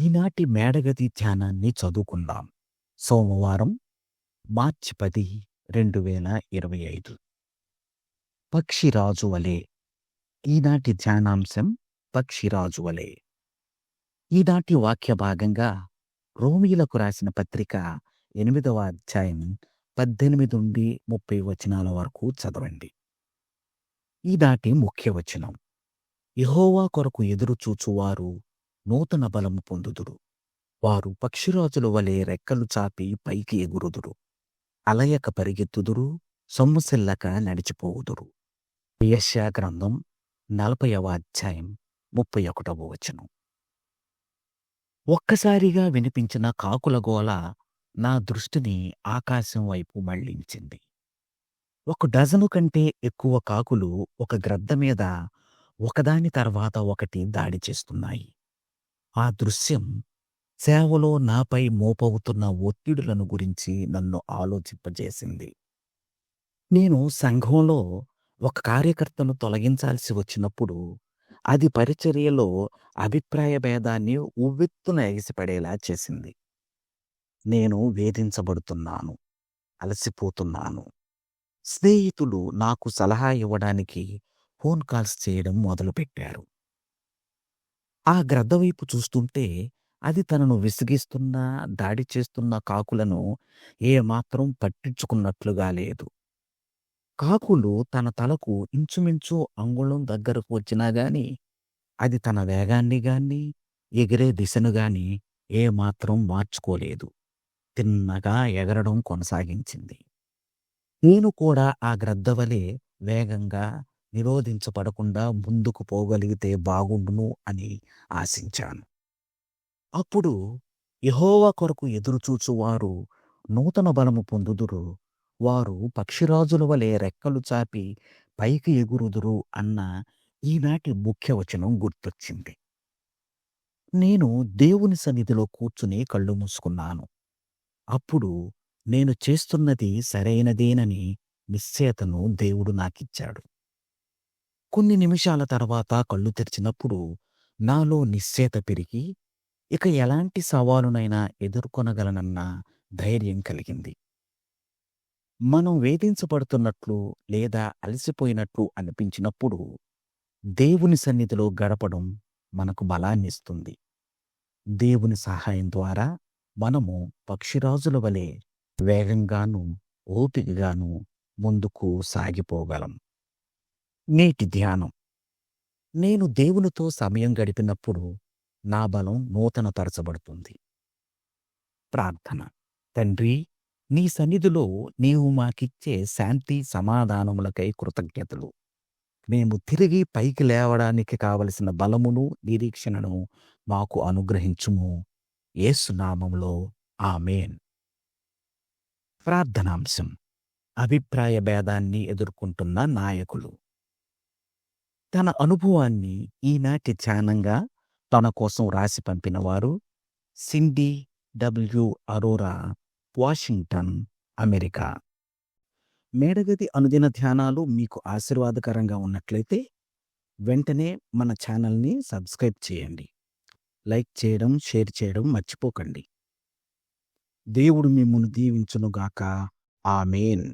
ఈనాటి మేడగది ధ్యానాన్ని చదువుకుందాం. సోమవారం మార్చి పది రెండు వేల ఇరవై ఐదు. పక్షిరాజు వలె. ఈనాటి ధ్యానాంశం పక్షిరాజు వలె. ఈనాటి వాక్య భాగంగా రోమిలకు రాసిన పత్రిక ఎనిమిదవ అధ్యాయం పద్దెనిమిది నుండి ముప్పై వచనాల వరకు చదవండి. ఈనాటి ముఖ్య వచనం. యెహోవా కొరకు ఎదురు చూచువారు నూతన బలము పొందుదురు. వారు పక్షిరాజుల వలె రెక్కలు చాపి పైకి ఎగురుదురు. అలయక పరిగెత్తుదురు సొమ్ముసెల్లక నడిచిపోవుదురు. యశ్యా గ్రంథం నలభైవ అధ్యాయం ముప్పై ఒకటవ వచనం. ఒక్కసారిగా వినిపించిన కాకుల గోల నా దృష్టిని ఆకాశం వైపు మళ్ళించింది ఒక డజను కంటే ఎక్కువ కాకులు ఒక గ్రద్ద మీద ఒకదాని తర్వాత ఒకటి దాడి చేస్తున్నాయి. ఆ దృశ్యం సేవలో నాపై మోపవుతున్న ఒత్తిడులను గురించి నన్ను ఆలోచింపజేసింది. నేను సంఘంలో ఒక కార్యకర్తను తొలగించాల్సి వచ్చినప్పుడు అది పరిచర్యలో అభిప్రాయ భేదాన్ని ఉవ్వెత్తున ఎగిసిపడేలా చేసింది. నేను వేధించబడుతున్నాను అలసిపోతున్నాను. స్నేహితులు నాకు సలహా ఇవ్వడానికి ఫోన్ కాల్స్ చేయడం మొదలుపెట్టారు. ఆ గ్రద్ద వైపు చూస్తుంటే అది తనను విసిగిస్తున్న దాడి చేస్తున్న కాకులను ఏమాత్రం పట్టించుకున్నట్లుగా లేదు. కాకులు తన తలకు ఇంచుమించు అంగుళం దగ్గరకు వచ్చినా గాని అది తన వేగాన్ని గాని ఎగిరే దిశను గాని ఏమాత్రం మార్చుకోలేదు. తిన్నగా ఎగరడం కొనసాగించింది. నేను కూడా ఆ గ్రద్ద వలె వేగంగా నిరోధించబడకుండా ముందుకు పోగలిగితే బాగుండును అని ఆశించాను. అప్పుడు యెహోవా కొరకు ఎదురుచూచువారు నూతన బలము పొందుదురు. వారు పక్షిరాజుల వలె రెక్కలు చాపి పైకి ఎగురుదురు అన్న ఈనాటి ముఖ్య వచనం గుర్తొచ్చింది. నేను దేవుని సన్నిధిలో కూర్చుని కళ్ళు మూసుకున్నాను. అప్పుడు నేను చేస్తున్నది సరైనదేనని నిశ్చేతను దేవుడు నాకిచ్చాడు. కొన్ని నిమిషాల తర్వాత కళ్ళు తెరిచినప్పుడు నాలో నిశ్చేత పెరిగి ఇక ఎలాంటి సవాలునైనా ఎదుర్కొనగలనన్న ధైర్యం కలిగింది. మనం వేధించబడుతున్నట్లు లేదా అలసిపోయినట్లు అనిపించినప్పుడు దేవుని సన్నిధిలో గడపడం మనకు బలాన్నిస్తుంది దేవుని సహాయం ద్వారా మనము పక్షిరాజుల వలె వేగంగాను ఓపికగాను ముందుకు సాగిపోగలం. నేటి ధ్యానం. నేను దేవునితో సమయం గడిపినప్పుడు నా బలం నూతన తరచబడుతుంది ప్రార్థన. తండ్రి నీ సన్నిధిలో నీవు మాకిచ్చే శాంతి సమాధానములకై కృతజ్ఞతలు. మేము తిరిగి పైకి లేవడానికి కావలసిన బలమును నిరీక్షణను మాకు అనుగ్రహించుము. ఏసునామంలో ఆమెన్. ప్రార్థనాంశం. అభిప్రాయ భేదాన్ని ఎదుర్కొంటున్న నాయకులు. తన అనుభవాన్ని ఈనాటి ధ్యానంగా తన కోసం రాసి పంపినవారు Cindy W Aurora Washington America. మేడగది అనుదిన ధ్యానాలు మీకు ఆశీర్వాదకరంగా ఉన్నట్లయితే వెంటనే మన ఛానల్ని సబ్స్క్రైబ్ చేయండి. లైక్ చేయడం షేర్ చేయడం మర్చిపోకండి. దేవుడు మిమ్మల్ని దీవించునుగాక. ఆమెన్.